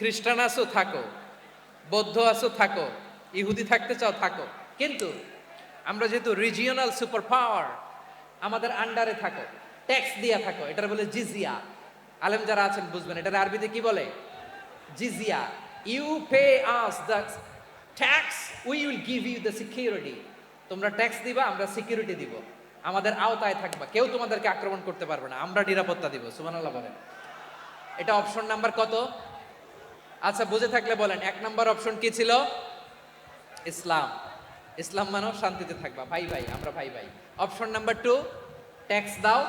খ্রিস্টান আছো, থাকো। বৌদ্ধ আছো, থাকো। ইহুদি থাকতে চাও, থাকো। কিন্তু আমরা যেহেতু রিজিওনাল সুপার পাওয়ার আমাদের আন্ডারে থাকো। ট্যাক্স দিয়া থাকো, এটার বলে জিজিয়া আলেম যারা আছেন, বুঝবেন। এটার আরবিতে কি বলে? জিজিয়া you pay us the tax we will give you the security তোমরা ট্যাক্স দিবা, আমরা সিকিউরিটি দিব। আমাদের আওতায় থাকবা। কেউ তোমাদেরকে আক্রমণ করতে পারবে না। আমরা নিরাপত্তা দিব। সুবহানাল্লাহ বলেন। এটা অপশন নাম্বার কত? আচ্ছা বুঝে থাকলে বলেন, এক নাম্বার অপশন কি ছিল? ইসলাম। ইসলাম মানেও শান্তিতে থাকবা। ভাই ভাই, আমরা ভাই ভাই। অপশন নাম্বার টু ট্যাক্স দাও,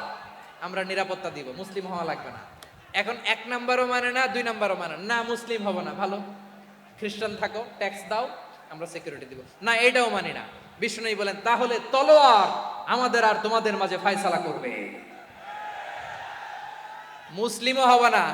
আমরা নিরাপত্তা দিব। মুসলিম হওয়া লাগবে না। এখন এক নাম্বারও মানে না, দুই নাম্বারও মানে না মুসলিম হব না। ভালো? খ্রিস্টান থাকো ট্যাক্স দাও, আমরা সিকিউরিটি দিব। না, এটাও মানি না। বিষ্ণু বলেন, তাহলে তলোয়ার আমাদের আর তোমাদের মাঝে ফায়সালা করবে। মুসলিমও হবে না।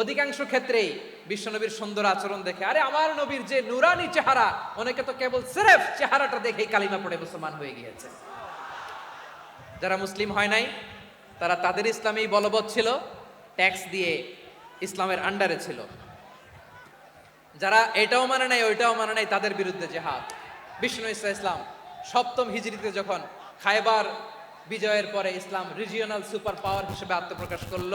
অধিকাংশ ক্ষেত্রেই বিশ্বনবীর সুন্দর আচরণ দেখে, আরে আমার নবীর যে নুরানি চেহারা, অনেকে তো কেবল সিরেফ চেহারাটা দেখেই কালিমা পড়ে মুসলমান হয়ে গিয়েছে। যারা মুসলিম হয় নাই, তারা তাদের ইসলামেই বলবৎ ছিল, ট্যাক্স দিয়ে ইসলামের আন্ডারে ছিল। যারা এটাও মানে নাই, ওইটাও মানে নাই, তাদের বিরুদ্ধে জেহাদ। বিষ্ণু ইসা ইসলাম সপ্তম হিজরিতে যখন খায়বার বিজয়ের পরে ইসলাম রিজিওনাল সুপার পাওয়ার হিসেবে আত্মপ্রকাশ করল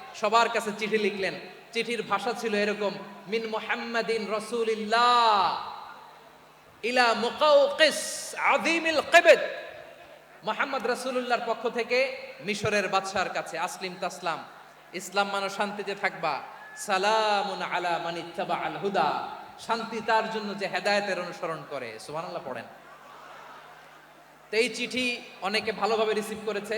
সবার কাছে চিঠি লিখলেন। চিঠির ভাষা ছিল এরকম, মিন মুহাম্মাদিন রাসূলিল্লাহ ইলা মুকাউকিস আযীমিল কিবত। মোহাম্মদ রাসূলুল্লাহর পক্ষ থেকে মিশরের বাদশার কাছে, আসলিম তাসলাম, ইসলাম মানো শান্তিতে থাকবা, সালামুন আলা মান ইত্তাবা আল হুদা। শান্তি তার জন্য যে হেদায়েতের অনুসরণ করে। সুবহানাল্লাহ, পড়েন। তো এই চিঠি অনেকে ভালোভাবে রিসিভ করেছে।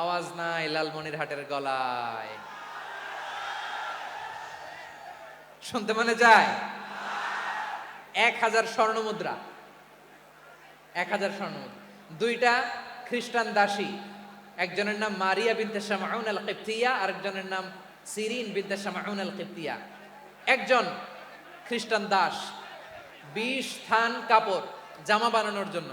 আওয়াজ নাই লালমনির হাটের গলায়। শুনতে মনে যায়? এক হাজার স্বর্ণ মুদ্রা। এক হাজার স্বর্ণ দুইটা খ্রিস্টান দাসী। একজনের নাম মারিয়া বিনতে শামাউন আল কিপ্তিয়া আরেকজনের নাম সিরিন বিনতে শামাউন আল কিপ্তিয়া একজন খ্রিস্টান দাস। বিশ থান কাপড়, জামা বানানোর জন্য।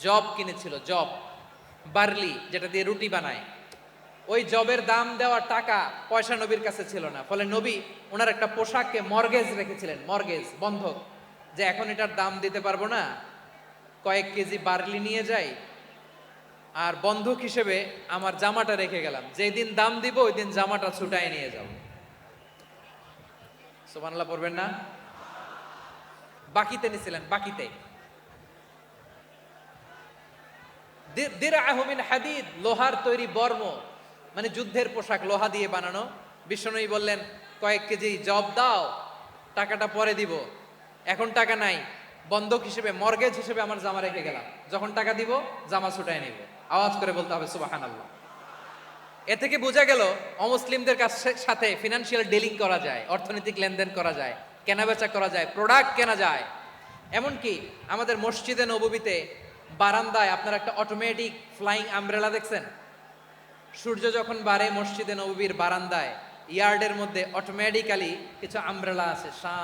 জব কিনেছিল, জব। বার্লি, যেটা দিয়ে রুটি বানায়। ওই জবের দাম দেওয়া টাকা পয়সা নবীর কাছে ছিল না। ফলে নবী ওনার একটা পোশাককে মর্গেজ রেখেছিলেন, মর্গেজ, বন্ধক। যে এখন এটার দাম দিতে পারব না। কয়েক কেজি বার্লি নিয়ে যাই। আর বন্ধক হিসেবে আমার জামাটা রেখে গেলাম। যেই দিন দাম দিব, ওই দিন জামাটা ছুটাই নিয়ে যাব। সুবহানাল্লাহ পড়বেন না? বাকিতে নিছিলেন, বাকিতে। দি- দিরআহু মিন হাদিদ, লোহার তৈরি বর্ম মানে যুদ্ধের পোশাক লোহা দিয়ে বানানো। বিষ্ণুই বললেন, কয়েক কেজি জব দাও, টাকাটা পরে দিব। এখন টাকা নাই, বন্ধক হিসেবে, মর্গেজ হিসেবে আমার জামা রেখে গেলাম। যখন টাকা দিব, জামা ছুটায় নিব। আওয়াজ করে বলতে হবে, সুবহানাল্লাহ। এ থেকে বোঝা গেল, অমুসলিমদের কাছে সাথে ফিনান্সিয়াল ডিলিং করা যায়, অর্থনৈতিক লেনদেন করা যায়, কেনাবেচা করা যায় প্রোডাক্ট কেনা যায়। এমনকি আমাদের মসজিদে নববীতে বারান্দায় আপনার একটা অটোমেটিক ফ্লাইং আমব্রেলা দেখছেন? সূর্য যখন বাড়ে মসজিদে নববীর বারান্দায়, ইয়ার্ডের মধ্যে অটোমেটিক্যালি কিছু আমব্রেলা আছে, সা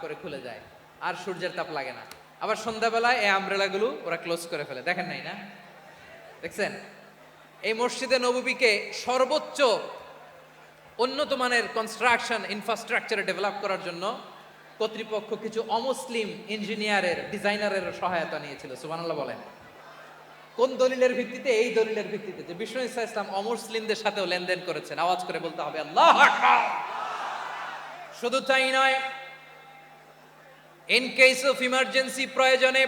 করে খুলে যায়। আর সূর্যের তাপ লাগে না। আবার সন্ধ্যাবেলায় এই আমব্রেলাগুলো ওরা ক্লোজ করে ফেলে। দেখেন নাই না? দেখছেন? এই মসজিদে নববীকে সর্বোচ্চ উন্নত মানের কনস্ট্রাকশন ইনফ্রাস্ট্রাকচারে ডেভেলপ করার জন্য কর্তৃপক্ষ কিছু অমুসলিম ইঞ্জিনিয়ারের, ডিজাইনারের সহায়তা নিয়েছিল, সুবহানাল্লাহ বলেন। কোন দলিলের ভিত্তিতে? এই দলিলের ভিত্তিতে যে বিষ্ণু ইসা ইসলাম অমুসলিমদের সাথেও লেনদেন করেছেন। আওয়াজ করে বলতে হবে, আল্লাহ শুধু তাই নয় ইন কেস অফ ইমার্জেন্সি প্রয়োজনে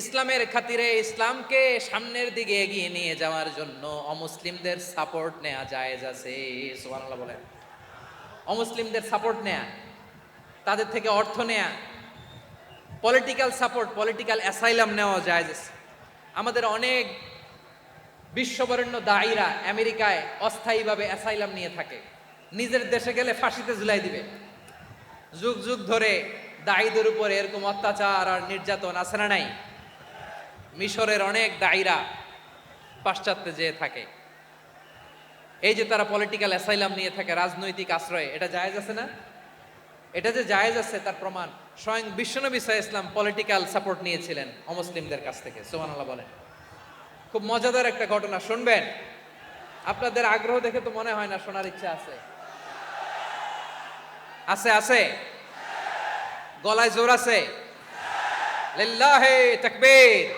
ইসলামের খাতিরে ইসলামকে সামনের দিকে এগিয়ে নিয়ে যাওয়ার জন্য অমুসলিমদের সাপোর্ট নেওয়া জায়েজ আছে, সুবহানাল্লাহ বলেন। অমুসলিমদের সাপোর্ট নেয়া। তাদের থেকে অর্থ নেয়া। পলিটিক্যাল সাপোর্ট পলিটিক্যাল অ্যাসাইলাম নেওয়া যায় আমাদের অনেক বিশ্ববরেণ্য দায়ীরা আমেরিকায় অস্থায়ীভাবে অ্যাসাইলাম নিয়ে থাকে। নিজের দেশে গেলে ফাঁসিতে ঝুলাই দিবে। যুগ যুগ ধরে দায়ীদের উপর এরকম অত্যাচার আর নির্যাতন আছে না নাই? মিশরের অনেক দায়ীরা পাশ্চাত্যে যেয়ে থাকে। এই যে তারা পলিটিক্যাল অ্যাসাইলাম নিয়ে থাকে, রাজনৈতিক আশ্রয়, এটা জায়েজ আছে না? এটা যে জায়েজ আছে তার প্রমাণ। স্বয়ং বিশ্বনবী সাহা ইসলাম পলিটিক্যাল সাপোর্ট নিয়েছিলেন অমুসলিমদের কাছ থেকে, সুবহানাল্লাহ বলেন। খুব মজাদার একটা ঘটনা, শুনবেন। আপনাদের আগ্রহ দেখে তো মনে হয় না, শোনার ইচ্ছা আছে। আছে আছে। গলায় জোর আছে। লিল্লাহে তাকবীর।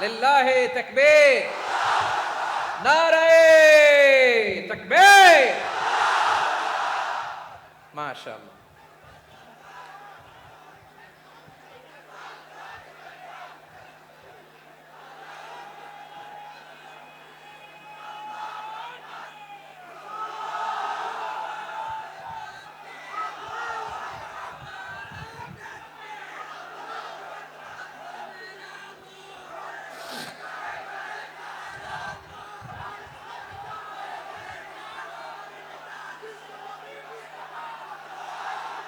লিল্লাহি তাকবীর। নারায়ে তাকবীর। মাশাআল্লাহ।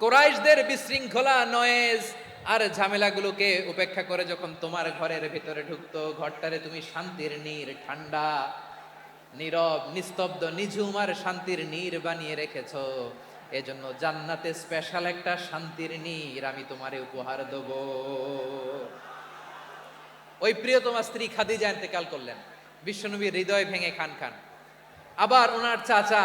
কোরাইশদের বিশৃঙ্খলা, নয়েজ আর ঝামেলাগুলোকে উপেক্ষা করে যখন তোমার ঘরের ভিতরে ঢুকতো, ঘরটারে তুমি শান্তির নীর, ঠান্ডা, নীরব, নিস্তব্ধ, নিঝুম আর শান্তির নীর বানিয়ে রেখেছ। এজন্য জান্নাতে স্পেশাল একটা শান্তির নীর আমি তোমারে উপহার দেব। ওই প্রিয়তমা স্ত্রী খাদিজা ইন্তেকাল করলেন। বিশ্বনবীর হৃদয় ভেঙে খান খান। আবার ওনার চাচা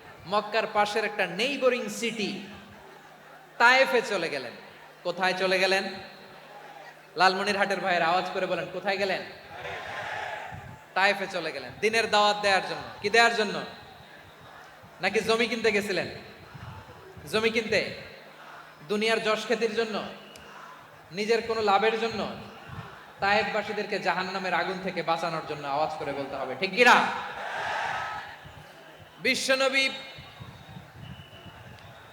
মক্কার পাশের একটা নেইবরিং সিটি তায়েফে চলে গেলেন। কোথায় চলে গেলেন? লালমনিরহাটের ভাইয়ের আওয়াজ করে বলেন, কোথায় গেলেন? তায়েফে চলে গেলেন। দিনের দাওয়াত দেওয়ার জন্য। কি দেওয়ার জন্য? নাকি জমি কিনতে গেছিলেন? জমি কিনতে? দুনিয়ার যশ খ্যাতির জন্য? নিজের কোনো লাভের জন্য? তায়েববাসীদেরকে জাহান্নামের আগুন থেকে বাঁচানোর জন্য আওয়াজ করে বলতে হবে। ঠিক কিনা? বিশ্বনবী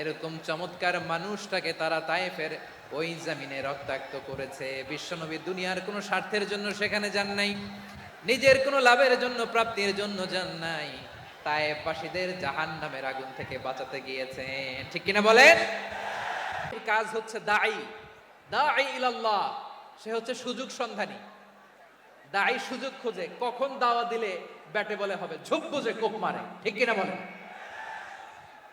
এরকম চমৎকার মানুষটাকে তারা তায়েফের ওই জামিনে রক্তাক্ত করেছে। বিশ্বনবী দুনিয়ার কোনো স্বার্থের জন্য সেখানে যান নাই, নিজের কোনো লাভের জন্য, প্রাপ্তির জন্য যান নাই। তায়েফবাসীদের জাহান নামের আগুন থেকে বাঁচাতে গিয়েছেন। ঠিক কিনা বলেন? কাজ হচ্ছে দায়ী দায়ী ইলাল্লাহ, সে হচ্ছে সুযোগ সন্ধানী। দায়ী সুযোগ খোঁজে, কখন দাওয়া দিলে ব্যাটে বলে হবে, ঝুপ বুঝে কোপ মারে। ঠিক কিনা বলেন?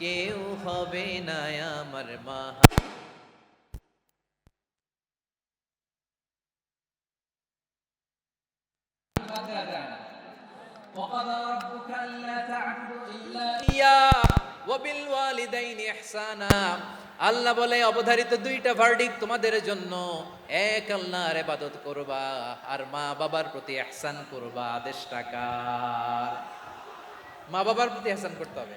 কেউ হবে না আমার মা وقضى ربك ألا تعبدوا إلا إياه وبالوالدين إحسانا আল্লাহ বলে অবধারিত দুইটা ভার্ডিক তোমাদের জন্য এক আল্লাহর ইবাদত করবা আর মা বাবার প্রতি ইহসান করবা আদেশ টাকা মা বাবার প্রতি ইহসান করতে হবে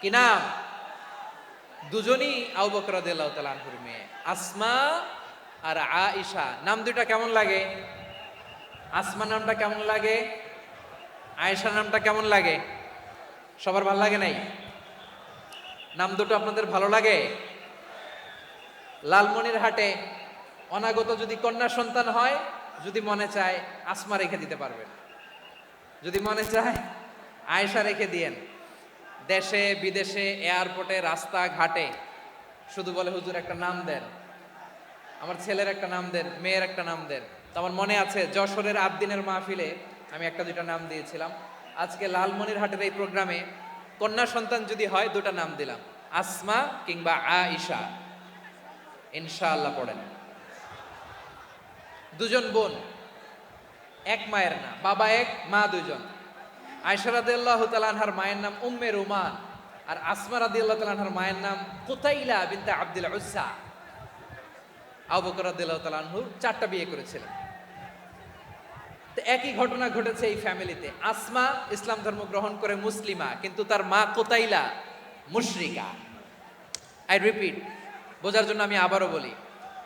কি নাম? দুজনই আবু বকর রাদি আল্লাহ আনহুর মেয়ে। আসমা আর আয়েশা, নাম দুইটা কেমন লাগে? আসমা নামটা কেমন লাগে? আয়েশা নামটা কেমন লাগে? সবার ভালো লাগে নাই? নাম দুটো আপনাদের ভালো লাগে? লালমনির হাটে অনাগত যদি কন্যা সন্তান হয়, যদি মনে চায় আসমা রেখে দিতে পারবেন। যদি মনে চায় আয়েশা রেখে দিয়েন। দেশে, বিদেশে এয়ারপোর্টে রাস্তা ঘাটে শুধু বলে হুজুর একটা নাম দেন। আমার ছেলের একটা নাম দেন, মেয়ের একটা নাম দেন। তো আমার মনে আছে, যশোরের আবদিনের মাহফিলে আমি একটা দুইটা নাম দিয়েছিলাম। আজকে লালমনির হাটের এই প্রোগ্রামে কন্যা সন্তান যদি হয়, দুটা নাম দিলাম। আসমা কিংবা আ আইসা ইনশাআল্লাহ পড়েন। দুজন বোন, এক মায়ের না, বাবা এক, মা দুজন। আয়সা রাদিয়াল্লাহু তাআলা আনহার মায়ের নাম উম্মে রুমান আর আসমা তাআলা আনহার মায়ের নাম কুতাইলা বিনতে আব্দুল উজ্জা। আবু বকর রাদিয়াল্লাহু তাআলা চারটা বিয়ে করেছিলেন। তো একই ঘটনা ঘটেছে এই ফ্যামিলিতে। আসমা ইসলাম ধর্ম গ্রহণ করে মুসলিমা, কিন্তু তার মা কোতাইলা মুশরিকা। আই রিপিট বোঝার জন্য আমি আবারও বলি,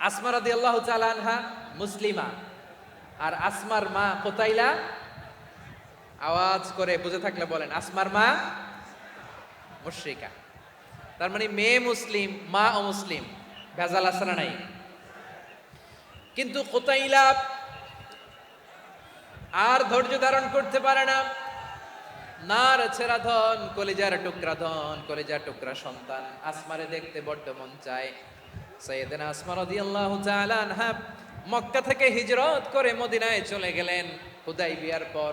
আসমা রাদি আল্লাহ আনহা মুসলিমা আর আসমার মা কোতাইলা আওয়াজ করে বুঝে থাকলে বলেন, আসমার মা মুশরিকা। তার মানে মেয়ে মুসলিম, মা ও মুসলিম, ভেজাল আসরা নাই? কিন্তু কোতাইলা আর ধৈর্য ধারণ করতে পারে না। নার ছেড়া ধন, কলিজার টুকরা ধন, কলিজার টুকরা সন্তান। আসমারে দেখতে বড্ড মন চায়। সৈয়দিন আসমা রাদিয়াল্লাহু তাআলা আনহা মক্কা থেকে হিজরত করে মদিনায় চলে গেলেন। হুদাই বিয়ার পর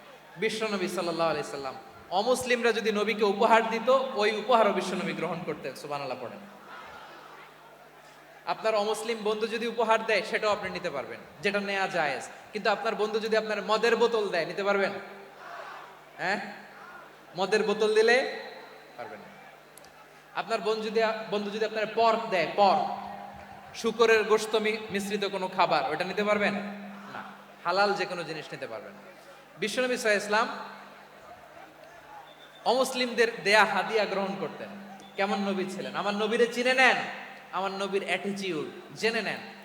বিশ্বনবী সাল্লাহ আলি সাল্লাম। অমুসলিমরা যদি নবীকে উপহার দিত, ওই উপহারও বিশ্বনবী গ্রহণ করতেন সুবানাল্লাহ পড়েন। আপনার অমুসলিম বন্ধু যদি উপহার দেয়, সেটাও আপনি নিতে পারবেন। যেটা নেওয়া যায় কিন্তু আপনার বন্ধু যদি আপনার মদের বোতল দেয়, নিতে পারবেন? হ্যাঁ? মদের বোতল দিলে পারবেন আপনার বন্ধু যদি বন্ধু যদি আপনার পর্ক দেয় পর্ক শুকরের গোস্ত মিশ্রিত কোনো খাবার ওটা নিতে পারবেন? না। হালাল যে কোনো জিনিস নিতে পারবেন। বিশ্বনবী সাহা ইসলাম অমুসলিমদের দেয়া হাদিয়া গ্রহণ করতেন। কেমন নবী ছিলেন? আমার নবীরে চিনে নেন, আমার নবীর অ্যাটিচিউড জেনে নেন।